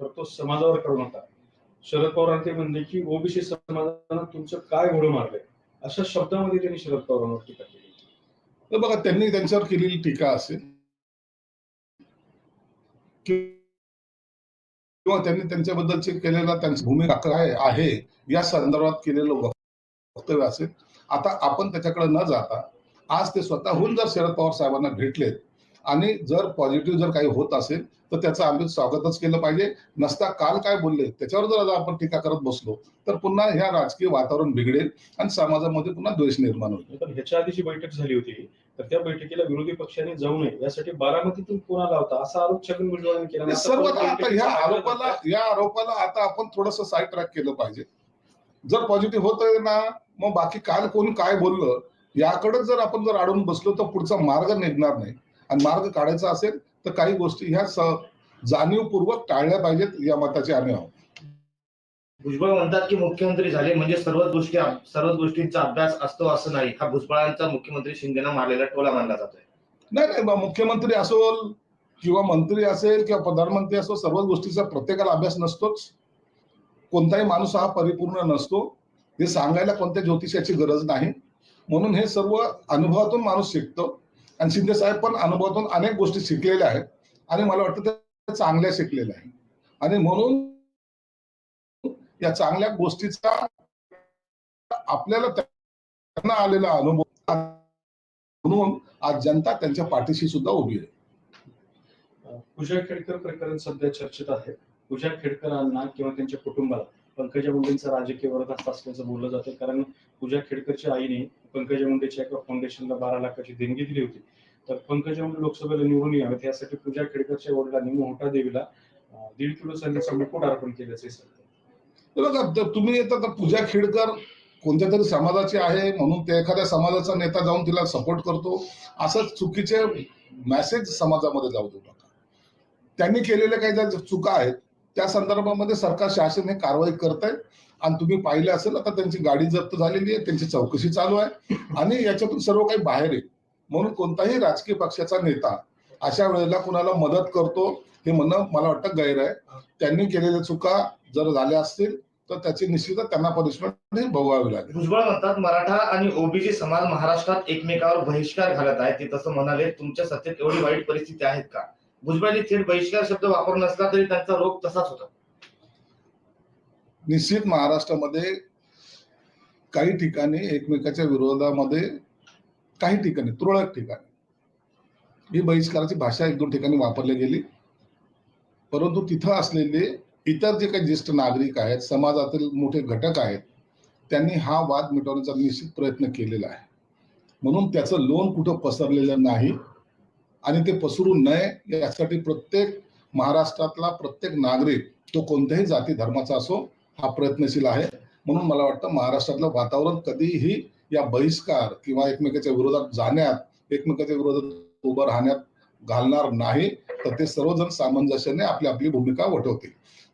तर तो समाजावर करू नका शरद पवार ते म्हणले की ओबीसी समाजानं तुमचं काय घोडं मारलंय? अशा शब्दामध्ये त्यांनी शरद पवारांवर टीका केली तर बघा त्यांनी त्यांच्यावर केलेली टीका असेल किंवा त्यांनी त्यांच्याबद्दलची केलेला त्यांची भूमिका काय आहे या संदर्भात केलेलं वक्तव्य असेल. आता आपण त्याच्याकडे न जाता आज ते स्वतःहून जर शरद पवार साहेबांना भेटलेत आणि जर पॉझिटिव्ह जर काही होत असेल तर त्याचं आम्ही स्वागतच केलं पाहिजे. नसता काल काय बोलले त्याच्यावर जर आता आपण टीका करत बसलो तर पुन्हा ह्या राजकीय वातावरण बिघडेल आणि समाजामध्ये पुन्हा द्वेष निर्माण होईल. पण ह्याच्या आधी जी बैठक झाली होती. तर त्या बैठकीला विरोधी पक्षांनी जाऊ नये यासाठी बारामतीतून आला होता? असा आरोप छगन भुजबळांनी केला. सर्व आता सांगितलं आरोपाला. या आरोपाला आता आपण थोडस साईड ट्रॅक केलं पाहिजे. जर पॉझिटिव्ह होतंय ना मग बाकी काल कोण काय बोललं याकडे जर आपण जर अडून बसलो तर पुढचा मार्ग निघणार नाही. आणि मार्ग काढायचा असेल तर काही गोष्टी ह्या जाणीवपूर्वक टाळल्या पाहिजेत या मताचे आम्ही आहोत. भुजबळ म्हणतात की मुख्यमंत्री झाले म्हणजे सर्वच गोष्टी सर्वच गोष्टींचा अभ्यास असतो असं नाही. हा भुजबळांचा मुख्यमंत्री शिंदेना मारलेला टोला मानला जातोय. नाही नाही मुख्यमंत्री असोल किंवा मंत्री असेल किंवा प्रधानमंत्री असो सर्व गोष्टीचा प्रत्येकाला अभ्यास नसतोच. कोणताही माणूस हा परिपूर्ण नसतो. हे सांगायला कोणत्या ज्योतिषाची गरज नाही. म्हणून हे सर्व अनुभवातून माणूस शिकतो. आणि शिंदे साहेब पण अनुभवातून अनेक गोष्टी शिकलेल्या आहेत. आणि मला वाटतं त्या चांगल्या शिकलेल्या आहेत. आणि म्हणून या चांगल्या गोष्टीचा आपल्याला त्यांना आलेला अनुभव म्हणून आज जनता त्यांच्या पाठीशी सुद्धा उभी आहे. पूजा खेडकर प्रकरण सध्या चर्चेत आहे. पूजा खेडकरांना किंवा त्यांच्या कुटुंबाला पंकजा मुंडेंचा राजकीय वरदहस्त असल्याचं बोललं जातं. कारण पूजा खेडकरच्या आईने पंकजा मुंडेच्या एका फाउंडेशनला बारा लाखाची देणगी दिली होती. तर पंकजा मुंडे लोकसभेला निवडून यावेत यासाठी पूजा खेडकरच्या वडिलांनी मोठा देवीला दीड किलो चांदीचा मुकुट अर्पण केल्याचे बघा तुम्ही येतात पूजा खेडकर कोणत्या तरी समाजाची आहे म्हणून ते एखाद्या समाजाचा नेता जाऊन तिला सपोर्ट करतो. असं चुकीचे मेसेज समाजामध्ये जाऊ देऊ नका. त्यांनी केलेल्या काही ज्या चुका आहेत त्या संदर्भामध्ये सरकार शासन हे कारवाई करत आहे आणि तुम्ही पाहिलं असेल आता त्यांची गाडी जप्त झालेली आहे त्यांची चौकशी चालू आहे. आणि याच्यातून सर्व काही बाहेर आहे. म्हणून कोणताही राजकीय पक्षाचा नेता अशा वेळेला कुणाला मदत करतो हे म्हणणं मला वाटतं गैर आहे. त्यांनी केलेल्या चुका जर झाल्या असतील तर त्याची निश्चितच त्यांना पनिशमेंट भोगावी लागेल. भुजबळ म्हणतात मराठा आणि ओबीसी समाज महाराष्ट्रात एकमेकावर बहिष्कार घालत आहे ते तसं म्हणाले तुमच्या सत्तेत एवढी वाईट परिस्थिती आहेत का? भुजबळांनी थेट बहिष्कार शब्द वापर नसला तरी त्यांचा रोग तसाच होता. निश्चित महाराष्ट्रामध्ये काही ठिकाणी एकमेकाच्या विरोधामध्ये काही ठिकाणी तुरळक ठिकाणी ही बहिष्काराची भाषा एक दोन ठिकाणी वापरली गेली. परंतु तिथं असलेले इतर जे काही ज्येष्ठ नागरिक आहेत समाजातील मोठे घटक आहेत त्यांनी हा वाद मिटवण्याचा निश्चित प्रयत्न केलेला आहे. म्हणून त्याचं लोन कुठं पसरलेलं नाही आणि ते पसरू नये यासाठी प्रत्येक महाराष्ट्रातला प्रत्येक नागरिक तो कोणत्याही जाती धर्माचा असो हा प्रयत्नशील आहे. म्हणून मला वाटतं महाराष्ट्रातलं वातावरण कधीही या बहिष्कार किंवा एकमेकाच्या विरोधात जाण्यात एकमेकाच्या विरोधात उभं राहण्यात घालणार नाही तर ते सर्वजण सामंजस्याने आपली आपली भूमिका वठवतील.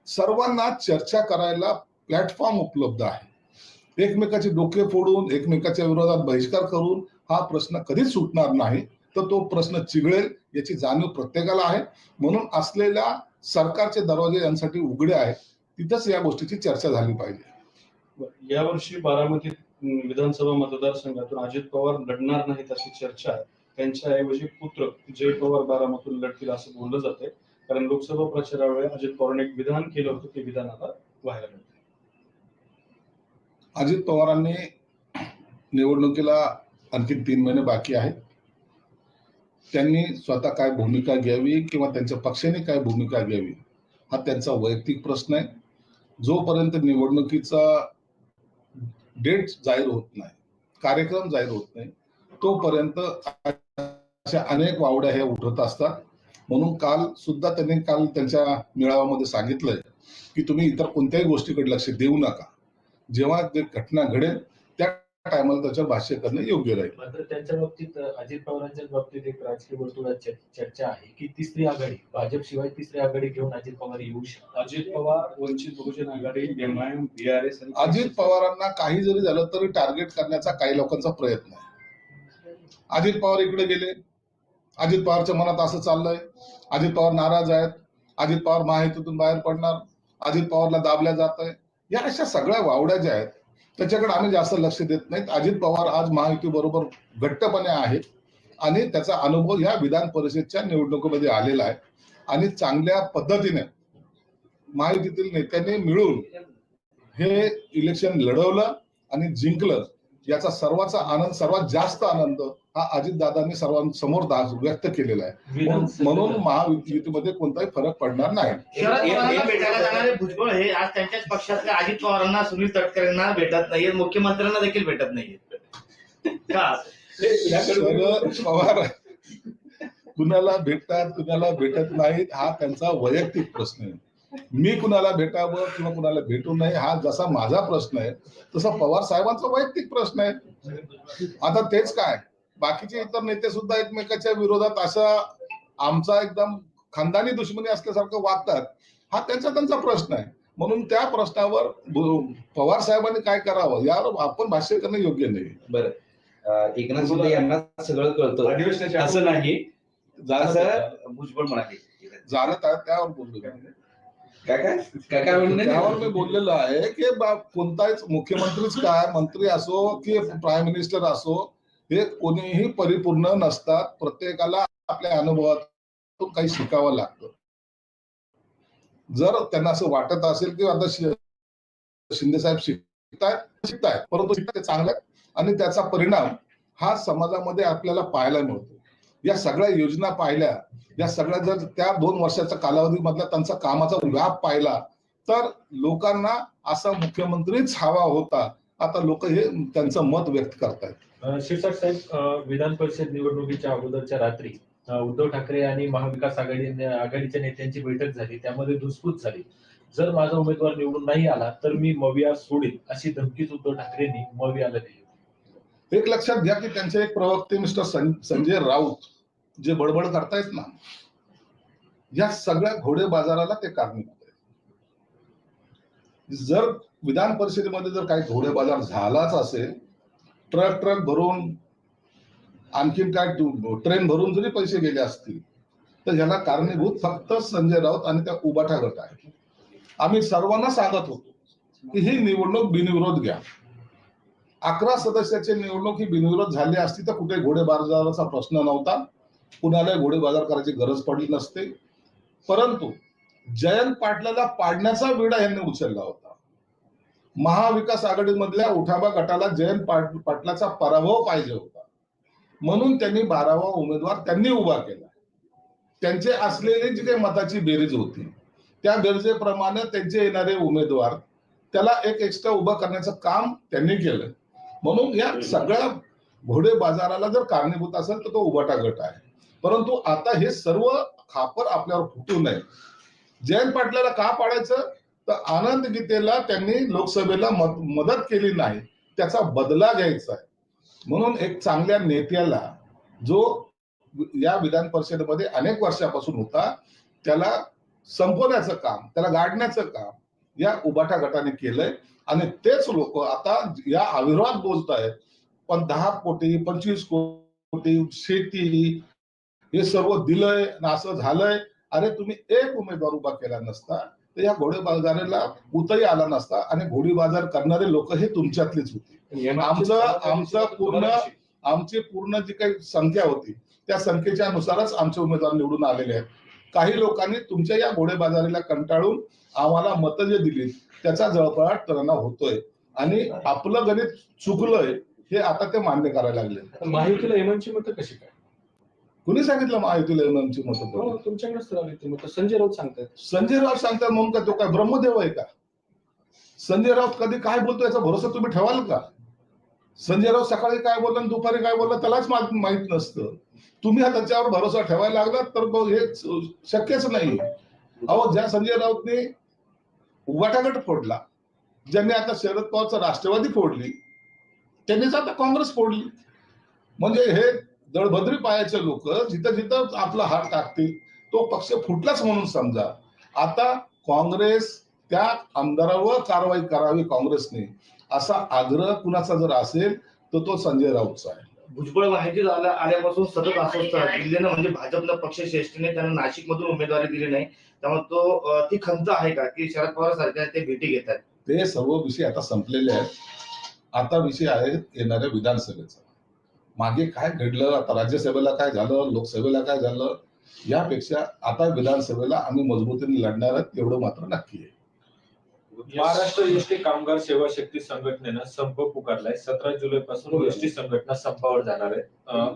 सर्वांना चर्चा करायला प्लॅटफॉर्म उपलब्ध आहे. एकमेकाचे डोके फोडून एकमेकाच्या विरोधात बहिष्कार करून हा प्रश्न कधीच सुटणार नाही. तर तो प्रश्न चिघळेल याची जाणीव प्रत्येकाला आहे. म्हणून असलेल्या सरकारचे दरवाजे यांसाठी उघडे आहेत तिथंच या गोष्टीची चर्चा झाली पाहिजे. यावर्षी बारामती विधानसभा मतदारसंघातून अजित पवार लढणार नाहीत अशी चर्चा आहे. त्यांच्याऐवजी पुत्र जय पवार बारामतून लढतील असं बोललं जातंय. कारण लोकसभा प्रचारावेळी अजित पवारांनी एक विधान केलं होतं ते विधान आता व्हायला लागलं. अजित पवारांनी निवडणुकीला आणखी तीन महिने बाकी आहेत. त्यांनी स्वतः काय भूमिका घ्यावी किंवा त्यांच्या पक्षाने काय भूमिका घ्यावी हा त्यांचा वैयक्तिक प्रश्न आहे. जोपर्यंत निवडणुकीचा डेट जाहीर होत नाही कार्यक्रम जाहीर होत नाही तोपर्यंत अशा अनेक वावड्या ह्या उठत असतात. म्हणून काल सुद्धा त्यांनी काल त्यांच्या मेळाव्यामध्ये सांगितलंय की तुम्ही इतर कोणत्याही गोष्टीकडे लक्ष देऊ नका. जेव्हा जे घटना घडेल त्या टायमाला त्याच्यावर भाष्य करणं योग्य राहील. मात्र त्यांच्या बाबतीत अजित पवारांच्या बाबतीत एक राजकीय वर्तुळात चर- चर्चा आहे की तिसरी आघाडी भाजप शिवाय तिसरी आघाडी घेऊन अजित पवार येऊ शकतात? अजित पवार वंचित बहुजन आघाडी एमआयएम बीआरएस अजित पवारांना काही जरी झालं तरी टार्गेट करण्याचा काही लोकांचा प्रयत्न आहे. अजित पवार इकडे गेले. अजित पवारच्या मनात असं चाललंय. अजित पवार नाराज आहेत. अजित पवार महायुतीतून बाहेर पडणार. अजित पवारला दाबल्या जात आहे या अशा सगळ्या वावड्या ज्या आहेत त्याच्याकडे आम्ही जास्त लक्ष देत नाहीत. अजित पवार आज महायुती बरोबर घट्टपणे आहेत आणि त्याचा अनुभव या विधान परिषदच्या निवडणुकीमध्ये आलेला आहे. आणि चांगल्या पद्धतीने महायुतीतील नेत्यांनी मिळून हे इलेक्शन लढवलं आणि जिंकलं. याचा सर्वांचा आनंद सर्वात जास्त आनंद हा अजितदादांनी सर्वांसमोर दा- व्यक्त केलेला आहे. म्हणून म्हणून महायुतीमध्ये कोणताही फरक पडणार नाही. भेटायला जाणारे भुजबळ हे आज त्यांच्याच पक्षातल्या अजित पवारांना सुनील तटकरेंना भेटत नाहीये मुख्यमंत्र्यांना देखील भेटत नाहीये पवार कुणाला भेटतात कुणाला भेटत नाहीत हा त्यांचा वैयक्तिक प्रश्न आहे. मी कुणाला भेटावं किंवा कुणाला भेटू नये हा जसा माझा प्रश्न आहे तसा पवार साहेबांचा वैयक्तिक प्रश्न आहे. आता तेच काय बाकीचे इतर नेते सुद्धा एकमेकाच्या विरोधात असा आमचा एकदम खानदानी दुश्मनी असल्यासारखं वागतात हा त्यांचा त्यांचा प्रश्न आहे. म्हणून त्या प्रश्नावर पवार साहेबांनी काय करावं यावर आपण भाष्य करणं योग्य नाही. बरं. एकनाथ शिंदे यांना सगळं कळतं. अधिवेशनाच्या असं नाही. झालं असं भुजबळ म्हणाले. झालं त्या- त्यावर बोललो काय काय? काय काय त्यावर मी बोललेलो आहे की बा- कोणताच मुख्यमंत्रीच काय मंत्री असो की प्राईम मिनिस्टर असो हे कोणीही परिपूर्ण नसतात. प्रत्येकाला आपल्या अनुभवातून काही शिकावं लागतं. जर त्यांना असं वाटत असेल की आता शिंदे साहेब शिकतायत शिकतायत परंतु शिकतायत चांगलं आहे. आणि त्याचा परिणाम हा समाजामध्ये आपल्याला पाहायला मिळतो. या सगळ्या योजना पाहिल्या या सगळ्या जर त्या दोन वर्षाच्या कालावधीमधला त्यांचा कामाचा व्याप पाहिला तर लोकांना असा मुख्यमंत्रीच हवा होता. आता लोक हे त्यांचं मत व्यक्त करतायत. अं, शिरसाट साहेब विधान परिषद निवडणुकीच्या अगोदरच्या रात्री उद्धव ठाकरे आणि महाविकास आघाडी आघाडीच्या नेत्यांची बैठक झाली त्यामध्ये धुसफूस झाली. जर माझा उमेदवार निवडून नाही आला तर मी मविया सोडेल अशी धमकीच उद्धव ठाकरेंनी मवियाला दिली. एक लक्षात घ्या की त्यांचे एक प्रवक्ते मिस्टर संजय राऊत जे बडबड करतायत ना या सगळ्या घोडे बाजाराला ते कारणीभूत आहे जर विधान परिषदेमध्ये जर काही घोडे बाजार झालाच असेल ट्रक ट्रक भरून आणखीन काय ट्रेन भरून जरी पैसे गेले असतील तर ह्याला कारणीभूत फक्त संजय राऊत आणि त्या उबाठा गट आहे आम्ही सर्वांना सांगत होतो की ही निवडणूक बिनविरोध घ्या. अकरा सदस्याची निवडणूक ही बिनविरोध झाली असती तर कुठे घोडे बाजाराचा प्रश्न नव्हता. कुणाला घोडे बाजार करायची गरज पडली नसते. परंतु जयंत पाटलाला पाडण्याचा विडा यांनी उचलला होता. महाविकास आघाडीमधल्या उठाबा गटाला जयंत पाट- पाटलाचा पराभव पाहिजे होता. म्हणून त्यांनी बारावा उमेदवार त्यांनी उभा केला. त्यांचे असलेली जी काही मताची बेरीज होती त्या बेरजेप्रमाणे त्यांचे येणारे उमेदवार त्याला एक एक्स्ट्रा उभा करण्याचं काम त्यांनी केलं. म्हणून या सगळ्या घोडे बाजाराला जर कारणीभूत असेल तर तो उबाटा गट आहे. परंतु आता हे सर्व खापर आपल्यावर फुटू नये. जयंत पाटलाला का पाडायचं? तर आनंद गीतेला त्यांनी लोकसभेला मद- मदत केली नाही. त्याचा बदला घ्यायचा आहे. म्हणून एक चांगल्या नेत्याला जो या विधान परिषदेमध्ये अनेक वर्षापासून होता त्याला संपवण्याचं काम त्याला गाडण्याचं काम या उबाटा गटाने केलंय. आणि तेच लोक आता या अविरोधात बोलत आहेत. पण दहा कोटी पंचवीस कोटी शेती हे सर्व दिलंय असं झालंय. अरे तुम्ही एक उमेदवार उभा केला नसता. तर या घोडे बाजाराला उतही आला नसता आणि घोडी बाजार करणारे लोक हे तुमच्यातलेच होते. आमचं आमचं पूर्ण आमची पूर्ण जी काही संख्या होती त्या संख्येच्या नुसारच आमचे उमेदवार निवडून आलेले आहेत. काही लोकांनी तुमच्या या घोडे बाजारीला कंटाळून आम्हाला मतं जे दिली त्याचा जळफळाट त्यांना होतोय. आणि आपलं गणित चुकलंय हे आता ते मान्य करायला लागले. महायुतीला एमनची मतं कशी काय? कुणी सांगितलं महायुतीला एमएमची मतं हो? तुमच्याकडेच संजय राऊत सांगतायत. संजय राऊत सांगतात म्हणून का तो काय ब्रह्मदेव आहे का? संजय राऊत कधी काय बोलतो याचा भरोसा तुम्ही ठेवाल का? संजय सकाळी काय बोलला आणि दुपारी काय बोलला त्यालाच माहीत नसतं. तुम्ही हा त्याच्यावर भरोसा ठेवायला लागला तर हे शक्यच नाही. अहो ज्या संजय राऊतने वाटाघाट फोडला ज्यांनी आता शरद पवारचा राष्ट्रवादी फोडली त्यांनीच आता काँग्रेस फोडली. म्हणजे हे दळभद्री पायाचे लोक जिथं जिथं आपला हात टाकतील तो पक्ष फुटलाच म्हणून समजा. आता काँग्रेस त्या आमदारावर कारवाई करावी काँग्रेसने. असा आग्रह कुणाचा जर असेल तर तो संजय राऊतचा आहे. भुजबळ माहिती आल्या- आल्यापासून सतत अस्वस्थ आहेत दिल्लीनं म्हणजे भाजपनं पक्ष श्रेष्ठीने त्यांना नाशिक मधून उमेदवारी दिली नाही. त्यामुळे तो ती खंत आहे का की शरद पवार सारख्या ते भेटी घेत आहेत? ते सर्व विषय आता संपलेले आहेत. आता विषय आहे येणाऱ्या विधानसभेचा. मागे काय घडलं आता राज्यसभेला काय झालं लोकसभेला काय झालं यापेक्षा आता विधानसभेला आम्ही मजबूतीने लढणार आहेत एवढं मात्र नक्की आहे. महाराष्ट्र एसटी कामगार सेवा शक्ती संघटनेनं संप पुकारलाय. सतरा जुलै पासून एसटी संघटना संपावर जाणार आहे.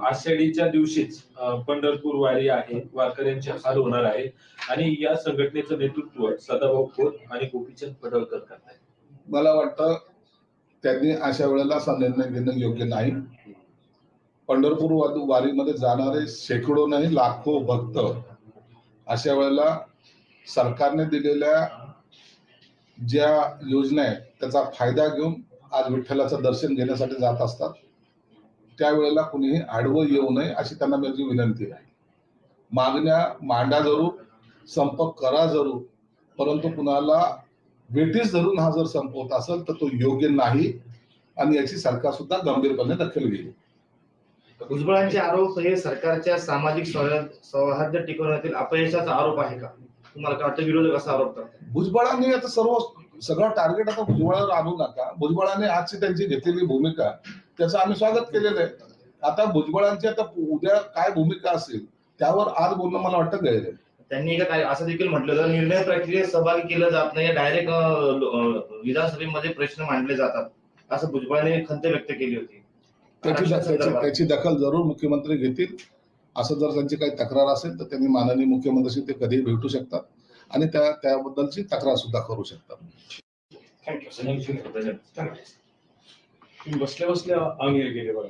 आषाढीच्या दिवशीच पंढरपूर वारी आहे वारकऱ्यांचे हाल होणार आहे आणि या संघटनेचं नेतृत्व सदाभाऊ खोत आणि गोपीचंद पडळकर करतायत. मला वाटतं त्यांनी अशा वेळेला असा निर्णय घेणं योग्य नाही. पंढरपूर वाद- वारीमध्ये जाणारे शेकडो नाही लाखो भक्त अशा वेळेला सरकारने दिलेल्या ज्या योजना आहेत त्याचा फायदा घेऊन आज विठ्ठलाचं दर्शन घेण्यासाठी जात असतात. त्यावेळेला कुणीही आडवं येऊ नये अशी त्यांना माझी विनंती आहे. मागण्या मांडा जरूर संप करा जरूर परंतु कुणाला वेटीस धरून हा जर संपवत असेल तर तो योग्य नाही आणि याची सरकार सुद्धा गंभीरपणे दखल घेईल. भुजबळांचे आरोप हे सरकारच्या सामाजिक सौहार्द टिकवण्यातील अपयशाचा आरोप आहे का? तुम्हाला काय वाटतं विरोधक असा आरोप करतात भुजबळांनी आता सर्व सगळं टार्गेट आता भुजबळावर आणू नका. भुजबळांनी आजची त्यांची घेतलेली भूमिका त्याचं आम्ही स्वागत केलेलं आहे. आता भुजबळांची आता उद्या काय भूमिका असेल त्यावर आज बोलणं मला वाटतं गैर आहे. त्यांनी एका काय असं देखील म्हटलं होतं निर्णय प्रक्रियेत सहभागी केलं जात नाही डायरेक्ट विधानसभेमध्ये प्रश्न मांडले जातात असं भुजबळांनी खंत व्यक्त केली होती. त्याची दखल जरूर मुख्यमंत्री घेतील. असं जर त्यांची काही तक्रार असेल तर त्यांनी माननीय मुख्यमंत्र्यांशी ते कधीही भेटू शकतात आणि त्या त्याबद्दलची तक्रार सुद्धा करू शकतात. बसल्या बसल्या आमिर गेले बरं.